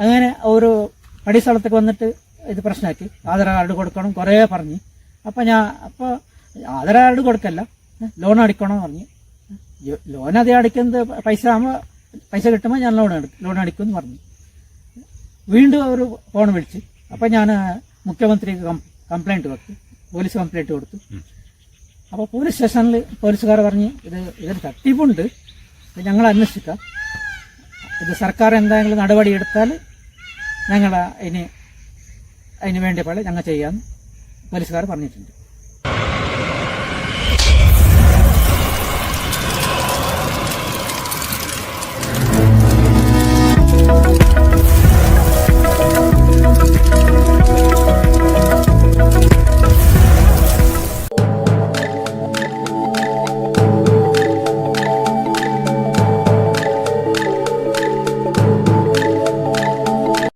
അങ്ങനെ ഒരു പടി സ്ഥലത്തേക്ക് വന്നിട്ട് ഇത് പ്രശ്നമാക്കി. ആധാർ കാർഡ് കൊടുക്കണം കുറേ പറഞ്ഞ്. അപ്പം ഞാൻ അപ്പോൾ ആധാർ കാർഡ് കൊടുക്കല്ല. ലോൺ അടിക്കണം പറഞ്ഞു. ലോൺ അതേ അടിക്കുന്നത് പൈസ ആകുമ്പോൾ പൈസ കിട്ടുമ്പോൾ ഞാൻ ലോൺ എടുക്കും ലോൺ അടിക്കുമെന്ന് പറഞ്ഞു. വീണ്ടും അവർ ഫോൺ വിളിച്ച്. അപ്പം ഞാൻ മുഖ്യമന്ത്രിക്ക് കംപ്ലൈന്റ് കൊടുത്തു. പോലീസ് കംപ്ലൈന്റ് കൊടുത്തു. അപ്പോൾ പോലീസ് സ്റ്റേഷനിൽ പോലീസുകാർ പറഞ്ഞ് ഇത് ഇതൊരു തട്ടിപ്പുണ്ട്. ഇത് ഞങ്ങൾ അന്വേഷിക്കാം. ഇത് സർക്കാർ എന്തെങ്കിലും നടപടി എടുത്താൽ ഞങ്ങൾ അതിന് അതിന് വേണ്ടി പോലെ ഞങ്ങൾ ചെയ്യാമെന്ന് പോലീസുകാർ പറഞ്ഞിട്ടുണ്ട്.